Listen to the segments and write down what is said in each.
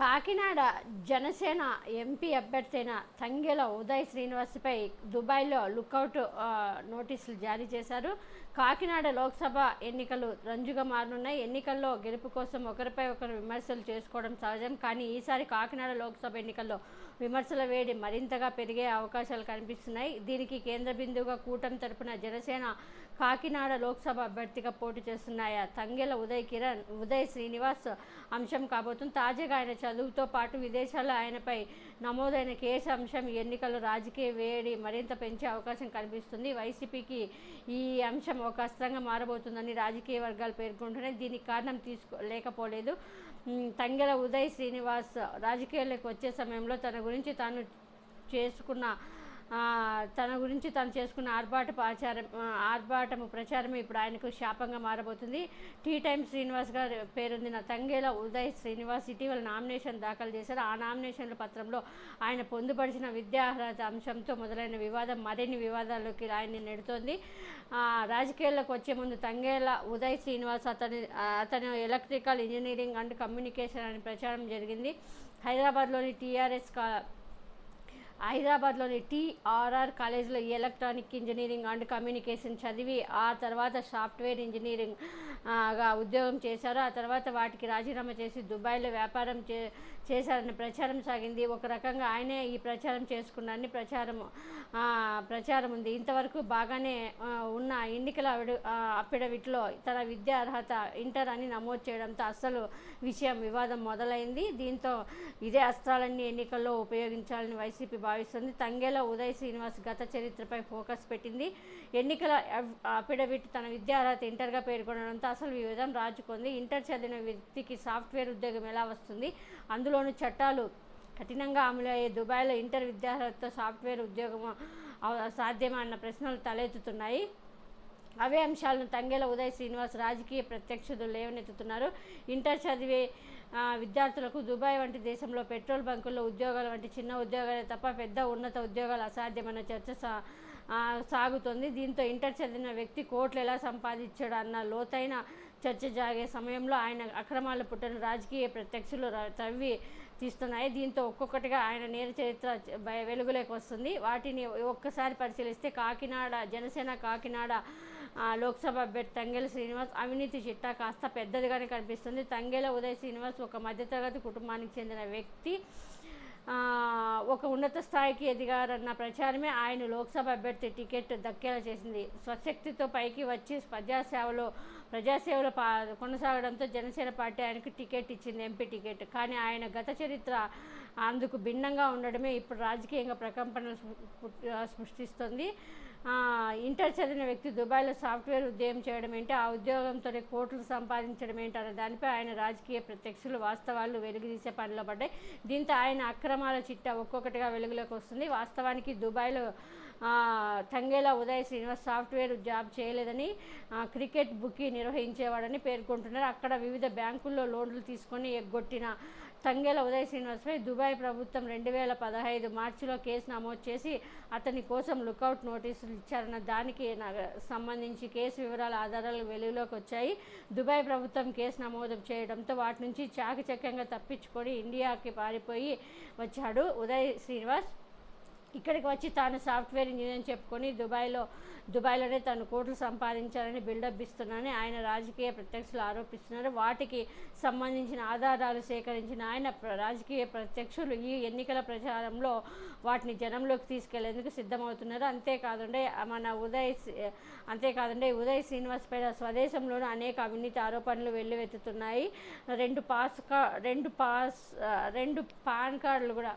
Kakinada Janasena MP అభ్యర్థి అయిన తంగెల ఉదయ్ శ్రీనివాస్పై దుబాయ్లో లుకౌట్ నోటీసులు జారీ చేశారు. కాకినాడ లోక్సభ ఎన్నికలు రంజుగా మారనున్నాయి. ఎన్నికల్లో గెలుపు కోసం ఒకరిపై ఒకరు విమర్శలు చేసుకోవడం సహజం. కానీ ఈసారి కాకినాడ లోక్సభ ఎన్నికల్లో విమర్శల వేడి మరింతగా పెరిగే అవకాశాలు కనిపిస్తున్నాయి. దీనికి కేంద్ర బిందువుగా కూటమి తరపున జనసేన కాకినాడ లోక్సభ అభ్యర్థిగా పోటీ చేస్తున్నాయా? తంగెల ఉదయ్ కిరణ్ ఉదయ్ శ్రీనివాస్ అంశం కాబోతుంది. తాజాగా ఆయన చదువుతో పాటు విదేశాల్లో ఆయనపై నమోదైన కేసు అంశం ఈ ఎన్నికల్లో రాజకీయ వేడి మరింత పెంచే అవకాశం కనిపిస్తుంది. వైసీపీకి ఈ అంశం ఒక అస్త్రంగా మారబోతుందని రాజకీయ వర్గాలు పేర్కొంటున్నాయి. దీనికి కారణం తీసుకో లేకపోలేదు. తంగెల ఉదయ్ శ్రీనివాస్ రాజకీయాల్లోకి వచ్చే సమయంలో తన గురించి తాను చేసుకున్న తన గురించి తను చేసుకున్న ఆర్భాట ఆచారం ఆర్భాటము ప్రచారం ఇప్పుడు ఆయనకు శాపంగా మారబోతుంది. టీ టైమ్ శ్రీనివాస్ గారు పేరొందిన తంగేల ఉదయ్ శ్రీనివాస్ ఇటీవల నామినేషన్ దాఖలు చేశారు. ఆ నామినేషన్ల పత్రంలో ఆయన పొందుపరిచిన విద్యార్హత అంశంతో మొదలైన వివాదం మరిన్ని వివాదాల్లోకి ఆయన్ని నెడుతోంది. రాజకీయాల్లోకి వచ్చే ముందు తంగేల ఉదయ్ శ్రీనివాస్ అతని అతను ఎలక్ట్రికల్ ఇంజనీరింగ్ అండ్ కమ్యూనికేషన్ అనే ప్రచారం జరిగింది. హైదరాబాద్లోని టీఆర్ఎస్ కా హైదరాబాద్లోని టీఆర్ఆర్ కాలేజీలో ఎలక్ట్రానిక్ ఇంజనీరింగ్ అండ్ కమ్యూనికేషన్ చదివి ఆ తర్వాత సాఫ్ట్వేర్ ఇంజనీరింగ్గా ఉద్యోగం చేశారు. ఆ తర్వాత వాటికి రాజీనామా చేసి దుబాయ్లో వ్యాపారం చే చేశారని ప్రచారం సాగింది. ఒక రకంగా ఆయనే ఈ ప్రచారం చేసుకున్నారని ప్రచారం ప్రచారం ఉంది. ఇంతవరకు బాగానే ఉన్న ఎన్నికల అఫిడవిట్లో తన విద్యా అర్హత ఇంటర్ అని నమోదు చేయడంతో అసలు విషయం వివాదం మొదలైంది. దీంతో ఇదే అస్త్రాలన్నీ ఎన్నికల్లో ఉపయోగించాలని వైసీపీ భావిస్తుంది తంగేల ఉదయ్ శ్రీనివాస్ గత చరిత్రపై ఫోకస్ పెట్టింది. ఎన్నికల అఫిడవిట్ తన విద్యార్హత ఇంటర్గా పేర్కొనడంతో అసలు వివిధం రాజుకుంది ఇంటర్ చదివిన వ్యక్తికి సాఫ్ట్వేర్ ఉద్యోగం ఎలా వస్తుంది? అందులోనూ చట్టాలు కఠినంగా అమలయ్యే దుబాయ్లో ఇంటర్ విద్యార్హతతో సాఫ్ట్వేర్ ఉద్యోగం సాధ్యమా అన్న ప్రశ్నలు తలెత్తుతున్నాయి. అవే అంశాలను తంగేల ఉదయ్ శ్రీనివాస్ రాజకీయ ప్రత్యక్షులు లేవనెత్తుతున్నారు. ఇంటర్ చదివే విద్యార్థులకు దుబాయ్ వంటి దేశంలో పెట్రోల్ బంకుల్లో ఉద్యోగాలు వంటి చిన్న ఉద్యోగాలే తప్ప పెద్ద ఉన్నత ఉద్యోగాలు అసాధ్యమైన చర్చ సా సాగుతోంది. దీంతో ఇంటర్ చదివిన వ్యక్తి కోట్లు ఎలా సంపాదించాడు అన్న లోతైన చర్చ జాగే సమయంలో ఆయన అక్రమాలు పుట్టిన రాజకీయ ప్రత్యక్షులు తవ్వి తీస్తున్నాయి. దీంతో ఒక్కొక్కటిగా ఆయన నేర చరిత్ర వెలుగులోకి వస్తుంది. వాటిని ఒక్కసారి పరిశీలిస్తే కాకినాడ జనసేన కాకినాడ లోక్సభ అభ్యర్థి తంగెల శ్రీనివాస్ అవినీతి చిట్టా కాస్త పెద్దదిగానే కనిపిస్తుంది. తంగెల ఉదయ్ శ్రీనివాస్ ఒక మధ్యతరగతి కుటుంబానికి చెందిన వ్యక్తి. ఒక ఉన్నత స్థాయికి ఎదిగారన్న ప్రచారమే ఆయన లోక్సభ అభ్యర్థి టికెట్ దక్కేలా చేసింది. స్వశక్తితో పైకి వచ్చి ప్రజాసేవలో ప్రజాసేవలో పా కొనసాగడంతో జనసేన పార్టీ ఆయనకు టికెట్ ఇచ్చింది ఎంపీ టికెట్. కానీ ఆయన గత చరిత్ర అందుకు భిన్నంగా ఉండడమే ఇప్పుడు రాజకీయంగా ప్రకంపనలు సృష్టిస్తుంది. ఇంటర్ చదివిన వ్యక్తి దుబాయ్లో సాఫ్ట్వేర్ ఉద్యోగం చేయడం ఏంటి? ఆ ఉద్యోగంతోనే కోట్లు సంపాదించడం ఏంటి? అనే దానిపై ఆయన రాజకీయ ప్రత్యక్షులు వాస్తవాలు వెలుగుదీసే పనిలో పడ్డాయి. దీంతో ఆయన అక్రమాల చిట్టా ఒక్కొక్కటిగా వెలుగులోకి వస్తుంది. వాస్తవానికి దుబాయ్లో తంగేలా ఉదయ్ శ్రీనివాస్ సాఫ్ట్వేర్ జాబ్ చేయలేదని క్రికెట్ బుకీ నిర్వహించేవాడని పేర్కొంటున్నారు. అక్కడ వివిధ బ్యాంకుల్లో లోన్లు తీసుకొని ఎగ్గొట్టిన తంగెల ఉదయ శ్రీనివాస్పై దుబాయ్ ప్రభుత్వం రెండు వేల పదహైదు మార్చిలో కేసు నమోదు చేసి అతని కోసం లుకౌట్ నోటీసులు ఇచ్చారన్న దానికి సంబంధించి కేసు వివరాల ఆధారాలు వెలుగులోకి వచ్చాయి. దుబాయ్ ప్రభుత్వం కేసు నమోదు చేయడంతో వాటి నుంచి చాకచక్యంగా తప్పించుకొని ఇండియాకి పారిపోయి వచ్చాడు ఉదయ్ శ్రీనివాస్. ఇక్కడికి వచ్చి తాను సాఫ్ట్వేర్ ఇంజనీర్ చెప్పుకొని దుబాయ్లో దుబాయ్లోనే తను కోట్లు సంపాదించాలని బిల్డప్ ఇస్తున్నానని ఆయన రాజకీయ ప్రత్యక్షులు ఆరోపిస్తున్నారు. వాటికి సంబంధించిన ఆధారాలు సేకరించిన ఆయన రాజకీయ ప్రత్యక్షులు ఈ ఎన్నికల ప్రచారంలో వాటిని జనంలోకి తీసుకెళ్ళేందుకు సిద్ధమవుతున్నారు. అంతేకాదండే మన ఉదయ్ శ్రీ- అంతేకాదండే ఉదయ్ శ్రీనివాస్ పైన స్వదేశంలోనూ అనేక అవినీతి ఆరోపణలు వెల్లువెత్తుతున్నాయి. రెండు పాస్ కా రెండు పాస్ రెండు పాన్ కార్డులు కూడా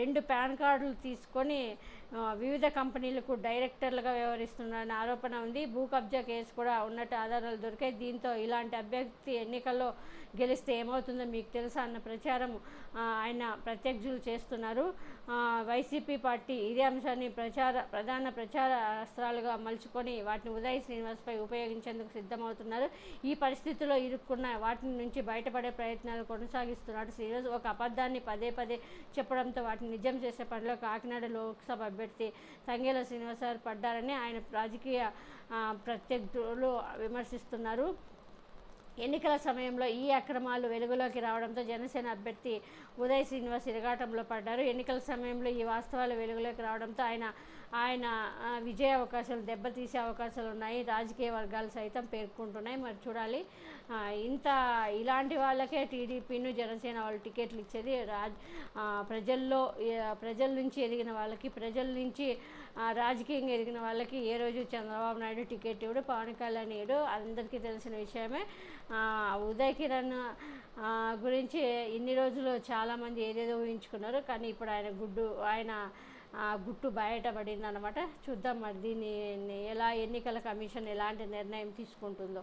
రెండు పాన్ కార్డులు తీసుకొని వివిధ కంపెనీలకు డైరెక్టర్లుగా వ్యవహరిస్తున్నారని ఆరోపణ ఉంది. భూ కబ్జా కేసు కూడా ఉన్నట్టు ఆధారాలు దొరికాయి. దీంతో ఇలాంటి అభ్యర్థి ఎన్నికల్లో గెలిస్తే ఏమవుతుందో మీకు తెలుసా అన్న ప్రచారం ఆయన ప్రత్యక్షులు చేస్తున్నారు. వైసీపీ పార్టీ ఇదే అంశాన్ని ప్రచార ప్రధాన ప్రచార అస్త్రాలుగా మలుచుకొని వాటిని ఉదయ్ శ్రీనివాస్పై ఉపయోగించేందుకు సిద్ధమవుతున్నారు. ఈ పరిస్థితిలో ఇరుక్కున్న వాటి నుంచి బయటపడే ప్రయత్నాలు కొనసాగిస్తున్నాడు శ్రీనివాస్. ఒక అబద్ధాన్ని పదే పదే చెప్పడంతో వాటి నిజం చేసే పనిలో కాకినాడ లోక్సభ అభ్యర్థి తంగేల శ్రీనివాస పడ్డారని ఆయన రాజకీయ ప్రత్యర్థులు విమర్శిస్తున్నారు. ఎన్నికల సమయంలో ఈ అక్రమాలు వెలుగులోకి రావడంతో జనసేన అభ్యర్థి ఉదయ్ శ్రీనివాస్ ఇరగాటంలో పడ్డారు. ఎన్నికల సమయంలో ఈ వాస్తవాలు వెలుగులోకి రావడంతో ఆయన ఆయన విజయ అవకాశాలు దెబ్బతీసే అవకాశాలు ఉన్నాయి రాజకీయ వర్గాలు సైతం పేర్కొంటున్నాయి. మరి చూడాలి. ఇంత ఇలాంటి వాళ్ళకే టీడీపీను జనసేన వాళ్ళు టికెట్లు ఇచ్చేది రాజ్ ప్రజల్లో ప్రజల నుంచి ఎదిగిన వాళ్ళకి ప్రజల నుంచి రాజకీయంగా ఎదిగిన వాళ్ళకి ఏ రోజు చంద్రబాబు నాయుడు టికెట్ ఇవ్వడు పవన్ కళ్యాణ్ ఇవ్వడు అందరికీ తెలిసిన విషయమే. ఉదయ్ కిరణ్ గురించి ఇన్ని రోజులు చాలామంది ఏదేదో ఊహించుకున్నారు. కానీ ఇప్పుడు ఆయన గుడ్డు ఆయన గుట్టు బయటపడింది అనమాట చూద్దాం మరి దీన్ని ఎలా ఎన్నికల కమిషన్ ఎలాంటి నిర్ణయం తీసుకుంటుందో.